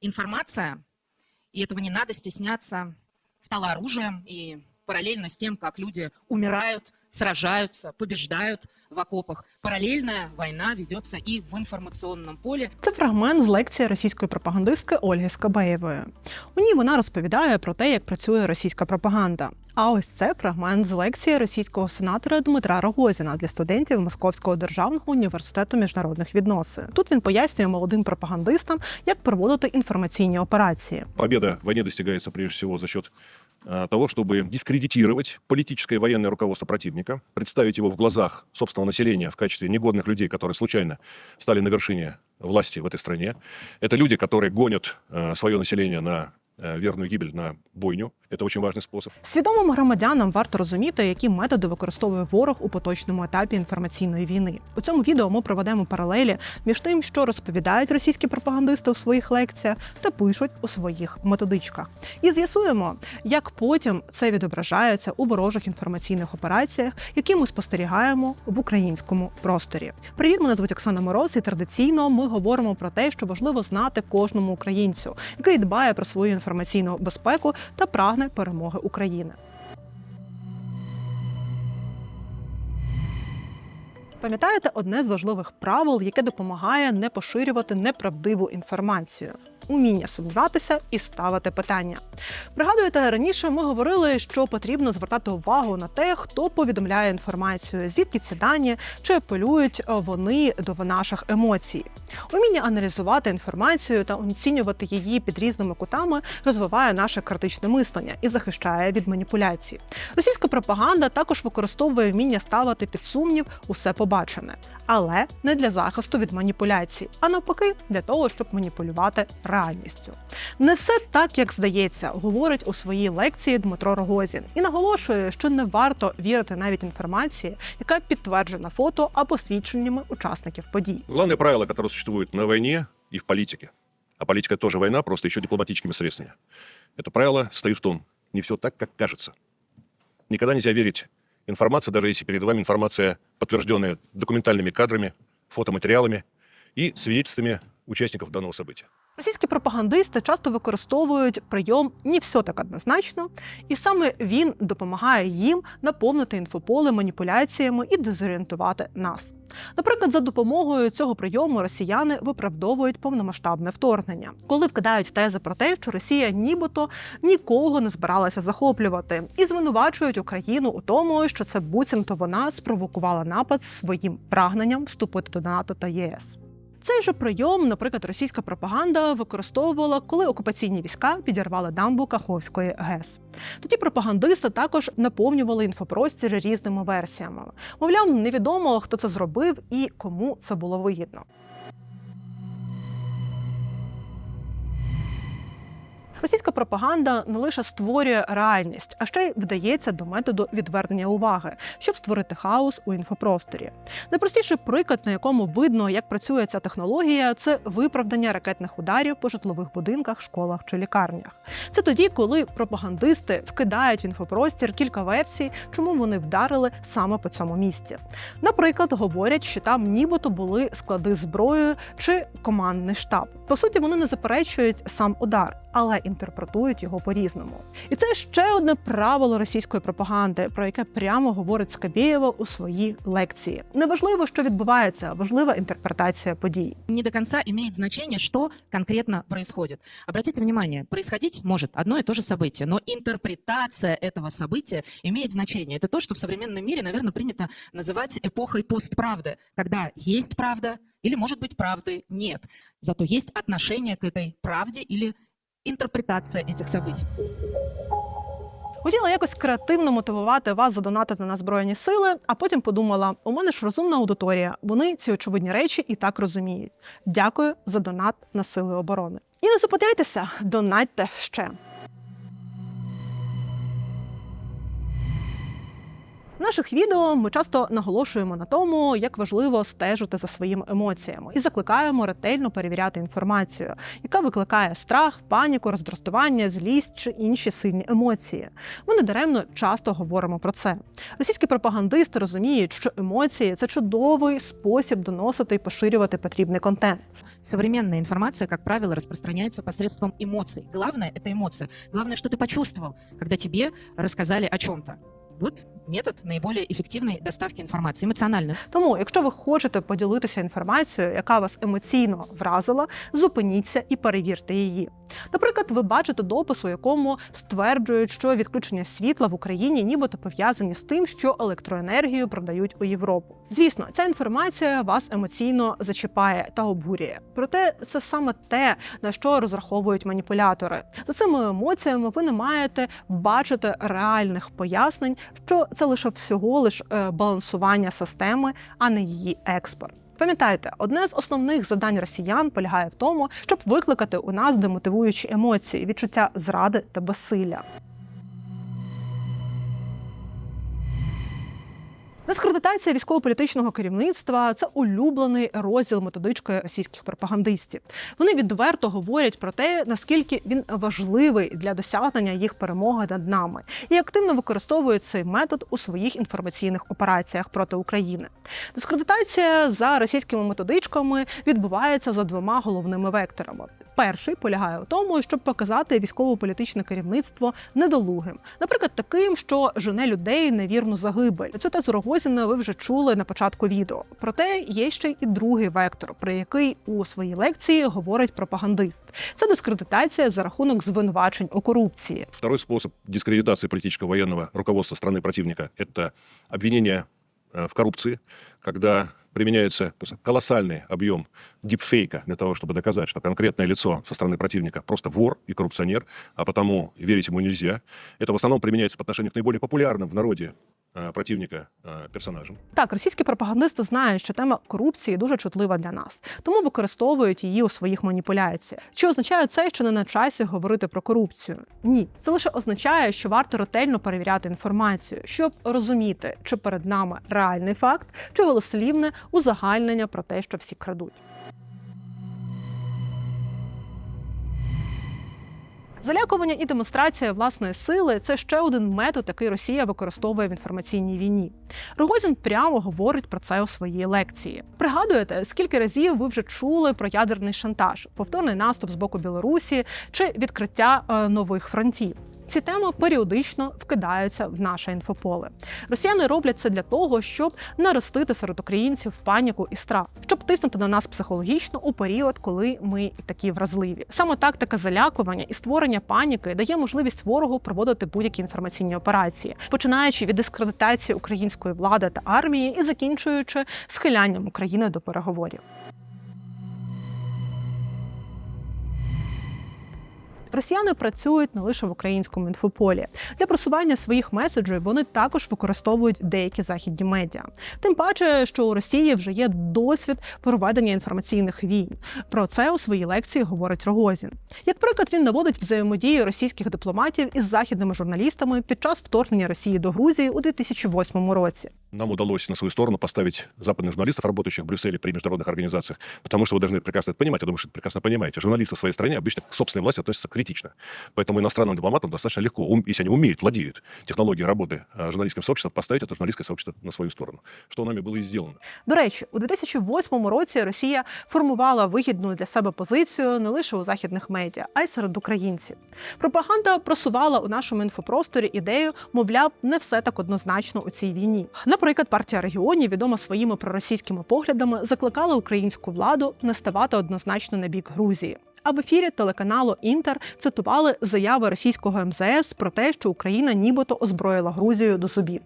информация, и этого не надо стесняться, стала оружием, и параллельно с тем, как люди умирают, сражаются, побеждают в окопах, параллельная война ведется и в информационном поле. Це фрагмент з лекції російської пропагандистки Ольги Скабеєвої. У ній вона розповідає про те, як працює російська пропаганда. А ось це фрагмент з лекції російського сенатора Дмитра Рогозіна для студентів Московського державного університету міжнародних відносин. Тут він пояснює молодим пропагандистам, як проводити інформаційні операції. Победа в войне достигается прежде всего за счет того, чтобы дискредитировать политическое и военное руководство противника, представить его в глазах собственного населения в качестве негодных людей, которые случайно стали на вершине власти в этой стране. Это люди, которые гонят а, свое население на а, верную гибель, на бойню. Это очень важный способ. Свідомим громадянам варто розуміти, які методи використовує ворог у поточному етапі інформаційної війни. У цьому відео ми проведемо паралелі між тим, що розповідають російські пропагандисти у своїх лекціях та пишуть у своїх методичках. І з'ясуємо, як потім це відображається у ворожих інформаційних операціях, які ми спостерігаємо в українському просторі. Привіт, мене звуть Оксана Мороз, і традиційно ми говоримо про те, що важливо знати кожному українцю, який дбає про свою інформаційну безпеку та прагне перемоги України. Пам'ятаєте одне з важливих правил, яке допомагає не поширювати неправдиву інформацію. Уміння сумніватися і ставити питання. Пригадуєте, раніше ми говорили, що потрібно звертати увагу на те, хто повідомляє інформацію, звідки ці дані, чи апелюють вони до наших емоцій. Уміння аналізувати інформацію та оцінювати її під різними кутами розвиває наше критичне мислення і захищає від маніпуляцій. Російська пропаганда також використовує вміння ставити під сумнів усе побачене, але не для захисту від маніпуляцій, а навпаки, для того, щоб маніпулювати реальністю. Не все так, як здається, говорить у своїй лекції Дмитро Рогозін і наголошує, що не варто вірити навіть інформації, яка підтверджена фото або свідченнями учасників подій. Главное правило, которое существует на войне и в политике, а политика тоже война, просто еще дипломатическими средствами, это правило стоит в том, не все так, как кажется. Никогда нельзя верить информации, даже если перед вами информация, подтвержденная документальными кадрами, фотоматериалами и свидетельствами участников данного события. Російські пропагандисти часто використовують прийом «не все так однозначно, і саме він допомагає їм наповнити інфополе маніпуляціями і дезорієнтувати нас. Наприклад, за допомогою цього прийому росіяни виправдовують повномасштабне вторгнення, коли вкидають тези про те, що Росія нібито нікого не збиралася захоплювати, і звинувачують Україну у тому, що це буцімто вона спровокувала напад своїм прагненням вступити до НАТО та ЄС. Цей же прийом, наприклад, російська пропаганда використовувала, коли окупаційні війська підірвали дамбу Каховської ГЕС. Тоді пропагандисти також наповнювали інфопростір різними версіями. Мовляв, невідомо, хто це зробив і кому це було вигідно. Російська пропаганда не лише створює реальність, а ще й вдається до методу відвернення уваги, щоб створити хаос у інфопросторі. Найпростіший приклад, на якому видно, як працює ця технологія, це виправдання ракетних ударів по житлових будинках, школах чи лікарнях. Це тоді, коли пропагандисти вкидають в інфопростір кілька версій, чому вони вдарили саме по цьому місці. Наприклад, говорять, що там нібито були склади зброєю чи командний штаб. По суті, вони не заперечують сам удар, але інтерпретують його по-різному. І це ще одне правило російської пропаганди, про яке прямо говорить Скабєєва у своїй лекції. Неважливо, що відбувається, важлива інтерпретація подій. Не до конца имеет значение, что конкретно происходит. Обратите внимание, происходить может одно и то же событие, но интерпретация этого события имеет значение. Это то, что в современном мире, наверное, принято называть эпохой постправды, когда есть правда или, может быть, правды нет. Зато есть отношение к этой правде или интерпретация этих событий. Хотіла якось креативно мотивувати вас задонатити на збройні сили, а потім подумала: у мене ж розумна аудиторія. Вони ці очевидні речі і так розуміють. Дякую за донат на сили оборони. І не зупиняйтеся, донатьте ще. В наших відео ми часто наголошуємо на тому, як важливо стежити за своїми емоціями, і закликаємо ретельно перевіряти інформацію, яка викликає страх, паніку, роздратування, злість чи інші сильні емоції. Ми недаремно часто говоримо про це. Російські пропагандисти розуміють, що емоції це чудовий спосіб доносити і поширювати потрібний контент. Современная информация, как правило, распространяется посредством эмоций. Главное – это эмоция. Главное, что ты почувствовал, когда тебе рассказали о чем-то. Вот метод наиболее ефективної доставки інформації емоціонально. Тому, якщо ви хочете поділитися інформацією, яка вас емоційно вразила, зупиніться і перевірте її. Наприклад, ви бачите допис, у якому стверджують, що відключення світла в Україні нібито пов'язані з тим, що електроенергію продають у Європу. Звісно, ця інформація вас емоційно зачіпає та обурює. Проте це саме те, на що розраховують маніпулятори. За цими емоціями ви не маєте бачити реальних пояснень, що це лише всього лиш е, балансування системи, а не її експорт. Пам'ятайте, одне з основних завдань росіян полягає в тому, щоб викликати у нас демотивуючі емоції, відчуття зради та безсилля. Дискредитація військово-політичного керівництва це улюблений розділ методички російських пропагандистів. Вони відверто говорять про те, наскільки він важливий для досягнення їх перемоги над нами, і активно використовують цей метод у своїх інформаційних операціях проти України. Дискредитація за російськими методичками відбувається за двома головними векторами. Перший полягає у тому, щоб показати військово-політичне керівництво недолугим, наприклад, таким, що жене людей на вірну загибель. Цю тезу Рогозіна ви вже чули на початку відео. Проте є ще і другий вектор, про який у своїй лекції говорить пропагандист. Це дискредитація за рахунок звинувачень у корупції. Второй способ дискредитации политического военного руководства страны противника – это обвинение э, в коррупции, когда применяется колоссальный объем дипфейка для того, чтобы доказать, что конкретное лицо со стороны противника просто вор и коррупционер, а потому верить ему нельзя. Это в основном применяется по отношению к наиболее популярным в народе э, противника э, персонажам. Так, російські пропагандисти знають, що тема корупції дуже чутлива для нас, тому використовують її у своїх маніпуляціях. Чи означає це, що не на часі говорити про корупцію? Ні, це лише означає, що варто ретельно перевіряти інформацію, щоб розуміти, чи перед нами реальний факт, чи голослівне узагальнення про те, що всі крадуть. Залякування і демонстрація власної сили це ще один метод, який Росія використовує в інформаційній війні. Рогозін прямо говорить про це у своїй лекції. Пригадуєте, скільки разів ви вже чули про ядерний шантаж, повторний наступ з боку Білорусі чи відкриття е, нових фронтів. Ці теми періодично вкидаються в наше інфополе. Росіяни роблять це для того, щоб наростити серед українців паніку і страх, щоб тиснути на нас психологічно у період, коли ми такі вразливі. Саме тактика залякування і створення паніки дає можливість ворогу проводити будь-які інформаційні операції, починаючи від дискредитації української влади та армії і закінчуючи схилянням України до переговорів. Росіяни працюють не лише в українському інфополі. Для просування своїх меседжів вони також використовують деякі західні медіа. Тим паче, що у Росії вже є досвід проведення інформаційних війн. Про це у своїй лекції говорить Рогозін. Як приклад, він наводить взаємодію російських дипломатів із західними журналістами під час вторгнення Росії до Грузії у 2008 році. Нам удалось на свою сторону поставить западных журналистов, работающих в Брюсселе при международных организациях, потому что вы должны прекрасно это понимать, я думаю, что это прекрасно понимаете. Журналисты в своей стране обычно к собственной власти относятся критично. Поэтому иностранным дипломатам достаточно легко, ум- если они умеют, владеют технологией работы а, журналистским сообществом, поставить это журналистское сообщество на свою сторону, что нами было и сделано. До речі, у 2008 році Росія формувала вигідну для себе позицію не лише у західних медіа, а й серед українців. Пропаганда просувала у нашому інфопросторі ідею, мовляв, не все так однозначно у цій війні. Наприклад, партія регіонів, відома своїми проросійськими поглядами, закликала українську владу не ставати однозначно на бік Грузії. А в ефірі телеканалу Інтер цитували заяви російського МЗС про те, що Україна нібито озброїла Грузію до зубів.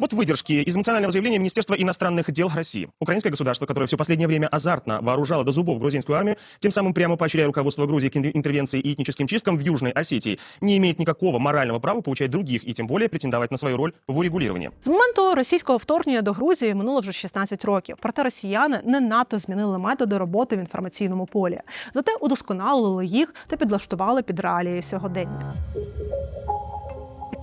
Вот выдержки из эмоционального заявления Министерства иностранных дел России. Украинское государство, которое все последнее время азартно вооружало до зубов грузинскую армию, тем самым прямо поощряя руководство Грузии к ин- интервенции и этническим чисткам в Южной Осетии, не имеет никакого морального права поучать других и тем более претендовать на свою роль в урегулировании. З моменту російського вторгнення до Грузії минуло вже 16 років. Проте росіяни не надто змінили методи роботи в інформаційному полі, зате удосконалили їх та підлаштували під реалії сьогодення.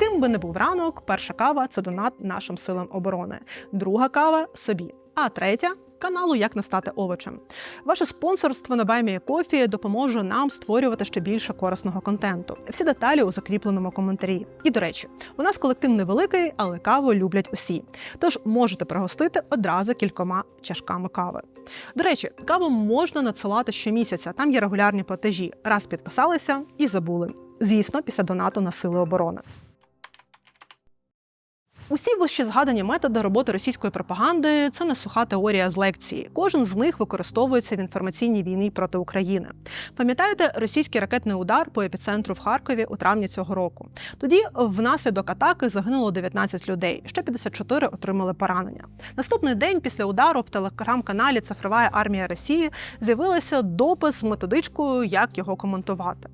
яким би не був ранок, перша кава це донат нашим силам оборони, друга кава собі, а третя. Каналу як не стати овочем. Ваше спонсорство на Кофі допоможе нам створювати ще більше корисного контенту. Всі деталі у закріпленому коментарі. І до речі, у нас колектив невеликий, але каву люблять усі. Тож можете пригостити одразу кількома чашками кави. До речі, каву можна надсилати щомісяця. Там є регулярні платежі. Раз підписалися і забули. Звісно, після донату на сили оборони. Усі вище згадані методи роботи російської пропаганди це не суха теорія з лекції. Кожен з них використовується в інформаційній війні проти України. Пам'ятаєте російський ракетний удар по епіцентру в Харкові у травні цього року? Тоді внаслідок атаки загинуло 19 людей, ще 54 отримали поранення. Наступний день після удару в телеграм-каналі Цифрова армія Росії з'явився допис з методичкою, як його коментувати.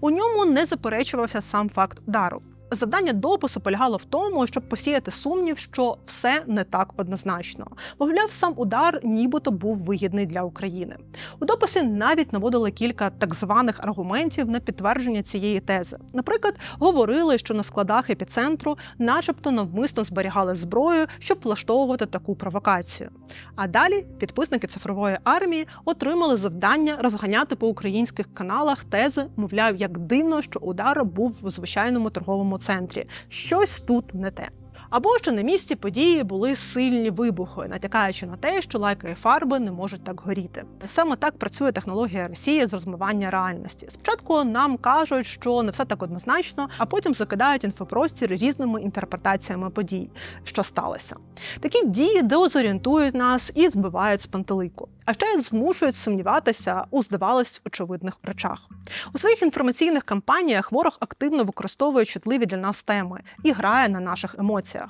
У ньому не заперечувався сам факт удару. Завдання допису полягало в тому, щоб посіяти сумнів, що все не так однозначно. Мовляв, сам удар нібито був вигідний для України. У дописі навіть наводили кілька так званих аргументів на підтвердження цієї тези. Наприклад, говорили, що на складах епіцентру, начебто, навмисно зберігали зброю, щоб влаштовувати таку провокацію. А далі підписники цифрової армії отримали завдання розганяти по українських каналах тези, мовляв, як дивно, що удар був в звичайному торговому центрі. Щось тут не те. Або що на місці події були сильні вибухи, натякаючи на те, що лайки і фарби не можуть так горіти. Саме так працює технологія Росії з розмивання реальності. Спочатку нам кажуть, що не все так однозначно, а потім закидають інфопростір різними інтерпретаціями подій, що сталося. Такі дії дезорієнтують нас і збивають з пантелику, а ще й змушують сумніватися у здавалось очевидних речах. У своїх інформаційних кампаніях ворог активно використовує чутливі для нас теми і грає на наших емоціях.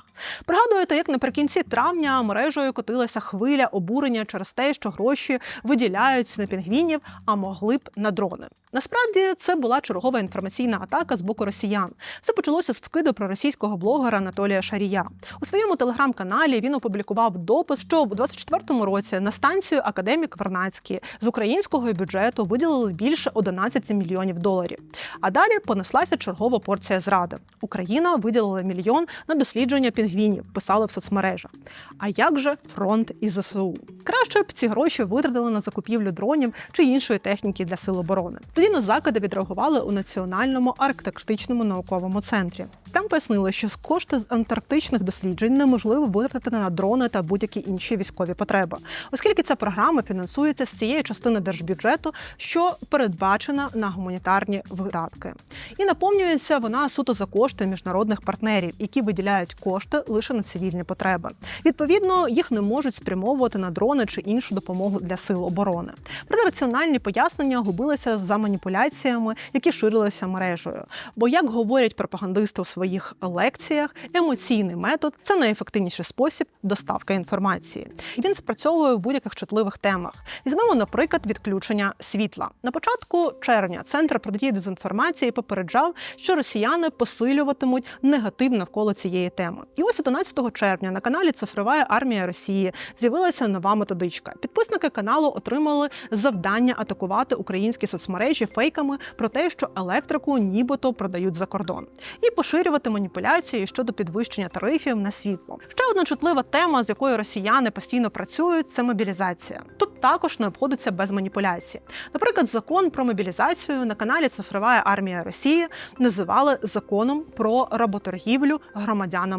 Пригадуєте, як наприкінці травня мережею котилася хвиля обурення через те, що гроші виділяють на пінгвінів, а могли б на дрони. Насправді це була чергова інформаційна атака з боку росіян. Все почалося з вкиду проросійського блогера Анатолія Шарія. У своєму телеграм-каналі він опублікував допис, що в 24-му році на станцію Академік Вернацький з українського бюджету виділили більше 11 мільйонів доларів. А далі понеслася чергова порція зради. Україна виділила мільйон на дослідження пінгвінів, писали в соцмережах. А як же фронт і ЗСУ? Краще б ці гроші витратили на закупівлю дронів чи іншої техніки для сил оборони. Тоді на закиди відреагували у Національному арктичному науковому центрі. Там пояснили, що кошти з антарктичних досліджень неможливо витратити на дрони та будь-які інші військові потреби, оскільки ця програма фінансується з цієї частини держбюджету, що передбачена на гуманітарні видатки, і наповнюється вона суто за кошти міжнародних партнерів, які виділяють кошти лише на цивільні потреби. Відповідно, їх не можуть спрямовувати на дрони чи іншу допомогу для сил оборони. Проте раціональні пояснення губилися за маніпуляціями, які ширилися мережею. Бо, як говорять пропагандисти у своїх лекціях, емоційний метод це найефективніший спосіб доставки інформації. Він спрацьовує в будь-яких чутливих темах. Візьмемо, наприклад, відключення світла. На початку червня центр протидії дезінформації попереджав, що росіяни посилюватимуть негатив навколо цієї теми. І ось 11 червня на каналі Цифрова армія Росії з'явилася нова методичка. Підписники каналу отримали завдання атакувати українські соцмережі фейками про те, що електрику нібито продають за кордон, і поширювати маніпуляції щодо підвищення тарифів на світло. Ще одна чутлива тема, з якою росіяни постійно працюють, це мобілізація. Тут також не обходиться без маніпуляцій. Наприклад, закон про мобілізацію на каналі Цифрова армія Росії називали законом про работоргівлю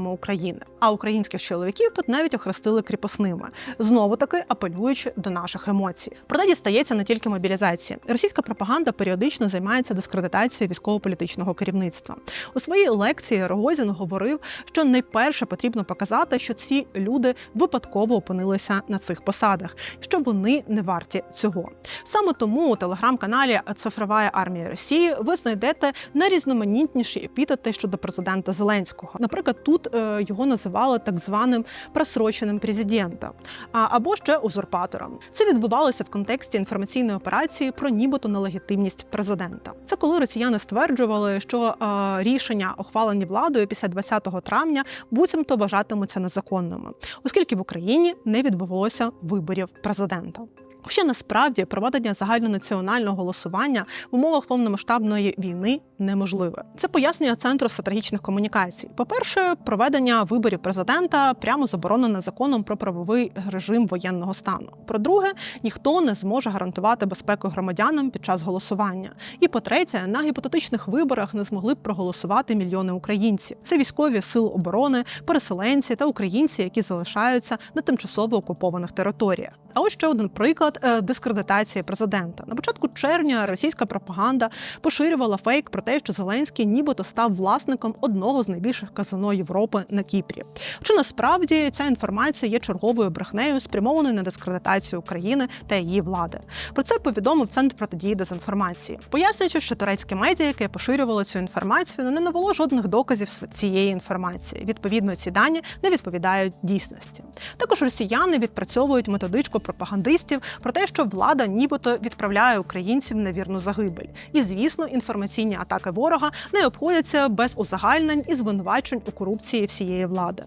громадянами України. А українських чоловіків тут навіть охрестили кріпосними, знову таки апелюючи до наших емоцій. Проте дістається не тільки мобілізації. Російська пропаганда періодично займається дискредитацією військово-політичного керівництва. У своїй лекції Рогозін говорив, що найперше потрібно показати, що ці люди випадково опинилися на цих посадах, що вони не варті цього. Саме тому у телеграм-каналі Цифрова армія Росії ви знайдете найрізноманітніші епітети щодо президента Зеленського. Наприклад, тут його називали так званим просроченим президентом, або ще узурпатором. Це відбувалося в контексті інформаційної операції про нібито нелегітимність президента. Це коли росіяни стверджували, що е, рішення, ухвалені владою після 20 травня, буцімто вважатимуться незаконними, оскільки в Україні не відбулося виборів президента. Хоча насправді проведення загальнонаціонального голосування в умовах повномасштабної війни неможливе. Це пояснює центру стратегічних комунікацій. По-перше, проведення виборів президента прямо заборонено законом про правовий режим воєнного стану. По-друге, ніхто не зможе гарантувати безпеку громадянам під час голосування. І по-третє, на гіпотетичних виборах не змогли б проголосувати мільйони українців. Це військові сил оборони, переселенці та українці, які залишаються на тимчасово окупованих територіях. А ось ще один приклад е, дискредитації президента. На початку червня російська пропаганда поширювала фейк про те, що Зеленський нібито став власником одного з найбільших казино Європи на Кіпрі. Хоча насправді ця інформація є черговою брехнею, спрямованою на дискредитацію України та її влади. Про це повідомив центр протидії дезінформації, пояснюючи, що турецькі медіа, яке поширювало цю інформацію, не навело жодних доказів цієї інформації. Відповідно, ці дані не відповідають дійсності. Також росіяни відпрацьовують методичку пропагандистів про те, що влада нібито відправляє українців на вірну загибель. І звісно, інформаційні атаки ворога не обходяться без узагальнень і звинувачень у корупції всієї влади.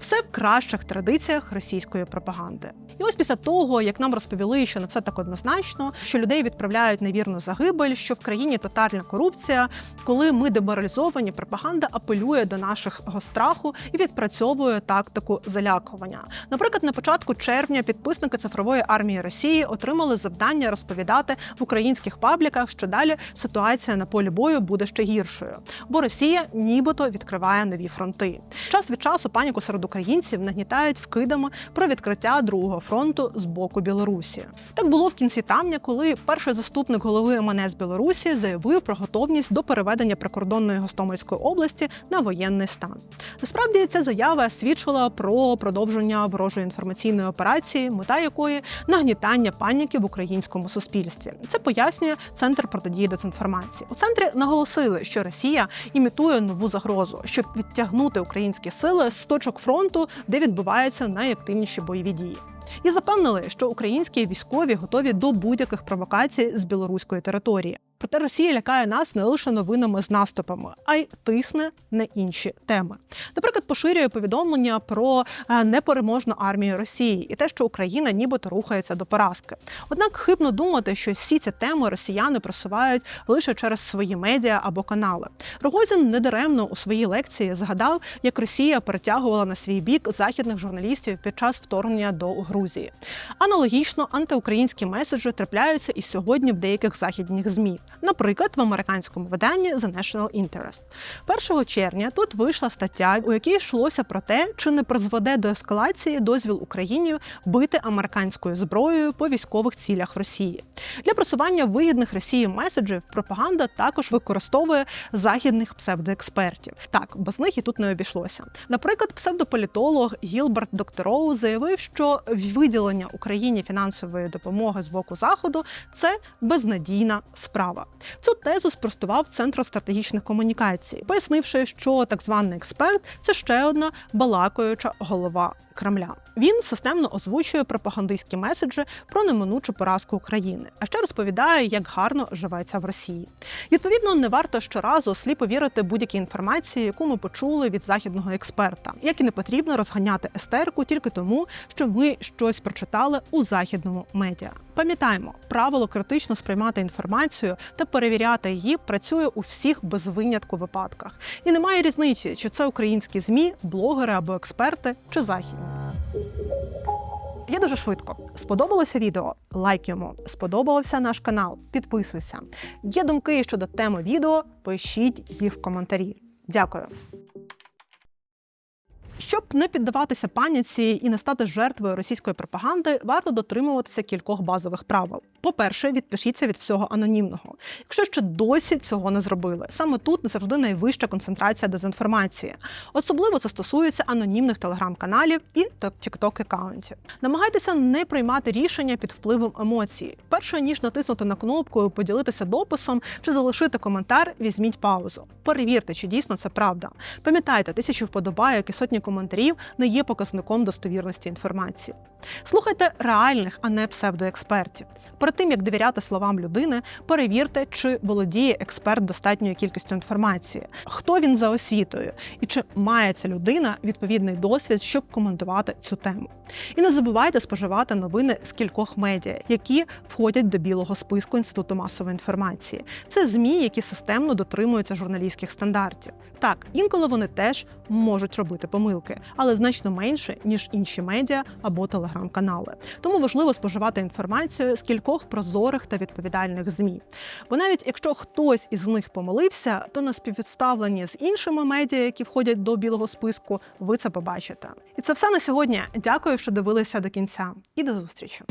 Все в кращих традиціях російської пропаганди. І ось після того, як нам розповіли, що не все так однозначно, що людей відправляють на вірну загибель, що в країні тотальна корупція, коли ми деморалізовані, пропаганда апелює до нашого страху і відпрацьовує тактику залякування. Наприклад, на початку червня підписники цифрової армії Росії отримали завдання розповідати в українських пабліках, що далі ситуація на полі бою буде ще гіршою, бо Росія нібито відкриває нові фронти. Час від часу паніку серед українців нагнітають вкидами про відкриття другого фронту з боку Білорусі. Так було в кінці травня, коли перший заступник голови МНС Білорусі заявив про готовність до переведення прикордонної Гостомельської області на воєнний стан. Насправді ця заява свідчила про продовження ворожої інформаційної операції, мета якої нагнітання паніки в українському суспільстві. Це пояснює центр протидії дезінформації. У центрі наголосили, що Росія імітує нову загрозу, щоб відтягнути українські сили з точок фронту, де відбуваються найактивніші бойові дії. І запевнили, що українські військові готові до будь-яких провокацій з білоруської території. Проте Росія лякає нас не лише новинами з наступами, а й тисне на інші теми. Наприклад, поширює повідомлення про е, непереможну армію Росії і те, що Україна нібито рухається до поразки. Однак хибно думати, що всі ці теми росіяни просувають лише через свої медіа або канали. Рогозін недаремно у своїй лекції згадав, як Росія перетягувала на свій бік західних журналістів під час вторгнення до Грузії. Аналогічно антиукраїнські меседжі трапляються і сьогодні в деяких західних змі. Наприклад, в американському виданні The National Interest. 1 червня тут вийшла стаття, у якій йшлося про те, чи не призведе до ескалації дозвіл Україні бити американською зброєю по військових цілях в Росії. Для просування вигідних Росії меседжів пропаганда також використовує західних псевдоекспертів. Так, без них і тут не обійшлося. Наприклад, псевдополітолог Гілберт Доктороу заявив, що виділення Україні фінансової допомоги з боку заходу це безнадійна справа. Цю тезу спростував центр стратегічних комунікацій, пояснивши, що так званий експерт це ще одна балакаюча голова Кремля. Він системно озвучує пропагандистські меседжі про неминучу поразку України, а ще розповідає, як гарно живеться в Росії. Відповідно, не варто щоразу сліпо вірити будь-якій інформації, яку ми почули від західного експерта, як і не потрібно розганяти естерку тільки тому, що ми щось прочитали у західному медіа. Пам'ятаємо, правило критично сприймати інформацію та перевіряти її працює у всіх без винятку випадках. І немає різниці, чи це українські змі, блогери або експерти, чи західні. Я дуже швидко. Сподобалося відео? Лайк йому. Сподобався наш канал. Підписуйся. Є думки щодо теми відео? Пишіть їх в коментарі. Дякую. Щоб не піддаватися паніці і не стати жертвою російської пропаганди, варто дотримуватися кількох базових правил. По-перше, відпишіться від всього анонімного. Якщо ще досі цього не зробили, саме тут завжди найвища концентрація дезінформації. Особливо це стосується анонімних телеграм-каналів і тікток аккаунтів. Намагайтеся не приймати рішення під впливом емоцій. Перше ніж натиснути на кнопку, поділитися дописом чи залишити коментар, візьміть паузу. Перевірте, чи дійсно це правда. Пам'ятайте, тисячі вподобайок і сотні коментарів не є показником достовірності інформації. Слухайте реальних, а не псевдоекспертів. Перед тим як довіряти словам людини, перевірте, чи володіє експерт достатньою кількістю інформації, хто він за освітою, і чи має ця людина відповідний досвід, щоб коментувати цю тему. І не забувайте споживати новини з кількох медіа, які входять до білого списку інституту масової інформації. Це змі, які системно дотримуються журналістських стандартів. Так, інколи вони теж можуть робити помилки, але значно менше ніж інші медіа або телеграм-канали. Тому важливо споживати інформацію з кількох прозорих та відповідальних змі. Бо навіть якщо хтось із них помилився, то на співвідставленні з іншими медіа, які входять до білого списку, ви це побачите. І це все на сьогодні. Дякую, що дивилися до кінця, і до зустрічі.